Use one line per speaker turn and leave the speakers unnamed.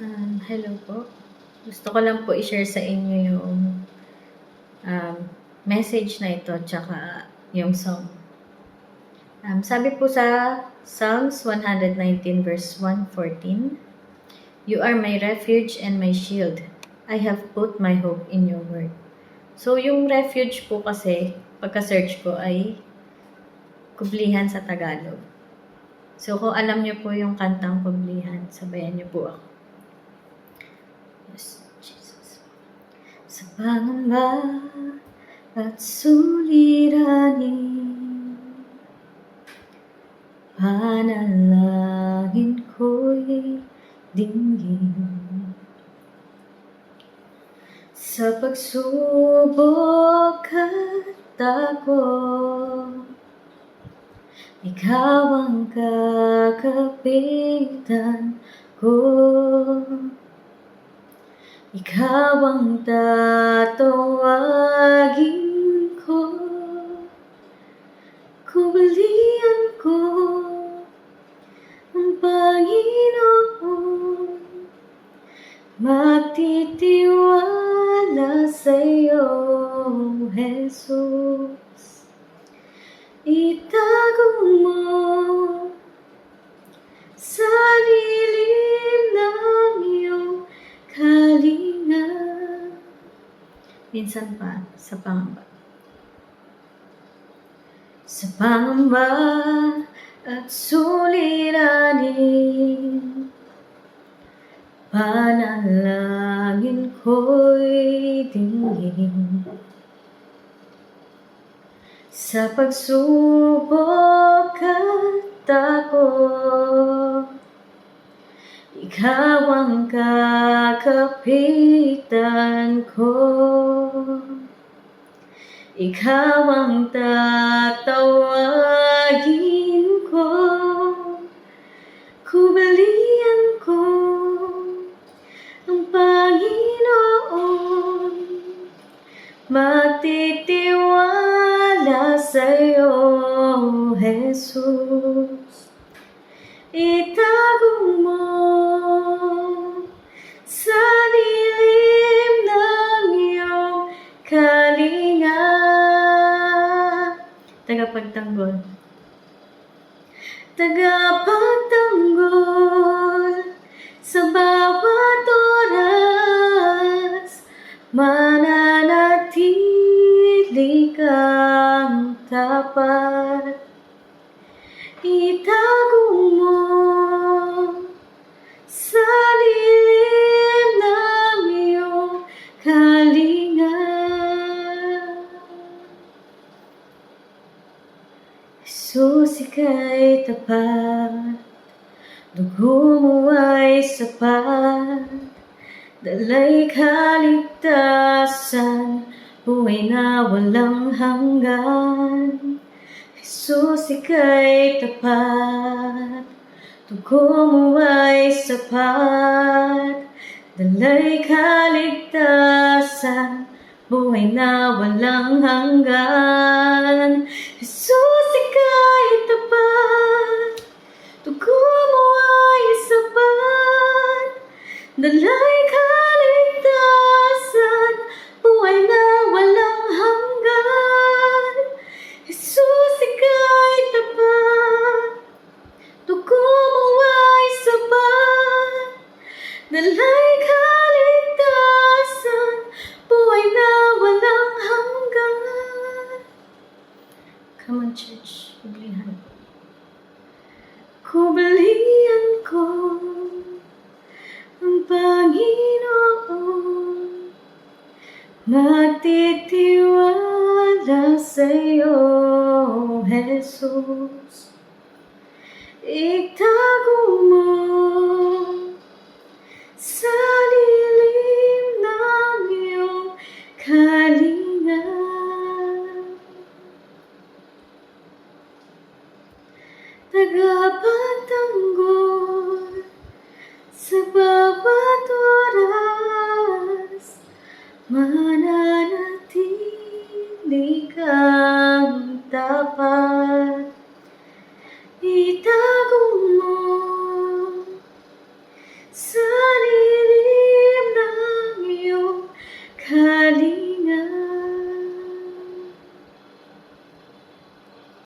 Um, hello po. Gusto ko lang po i-share sa inyo yung um, message na ito tsaka yung song. Um, sabi po sa Psalms 119 verse 114, You are my refuge and my shield. I have put my hope in your word. So, yung refuge po kasi, pagka-search ko ay kublihan sa Tagalog. So, kung alam niyo po yung kantang kublihan, sabayan niyo po ako. Jesus. Sa pangamba at suliranin, panalangin ko'y dinggin. Sa pagsubok at takot, ikaw ang kakapitan ko. Ikaw ang tatawagin ko. Kublihan ko ang Panginoon. Magtitiwala sa iyo, Jesus. Minsan pa, sa pangamba. Sa pangamba at suliranin, panalangin ko'y tingin. Sa pagsubok at takot, ikaw ang kakapitan ko. Ikaw ang tatawagin ko. Kubalian ko ang Panginoon. Magtitiwala sa iyo, Jesus. Itago Tagapagtanggol. Tagapagtanggol sa bawat oras. Mananatili kang tapat. Itago mo sa lilim ng iyong kalinga. Jesus, ika'y tapat, dugo mo ay sapat, dalay kaligtasan, buhay na walang hanggan. Jesus, ika'y tapat, dugo mo ay sapat, dalay kaligtasan, buhay na walang hanggan. Jesus, ika'y tapat, Kublihan ko ang Panginoon. Magtitiwala sa iyo, Jesus. Itago mo sa Tagapagtanggol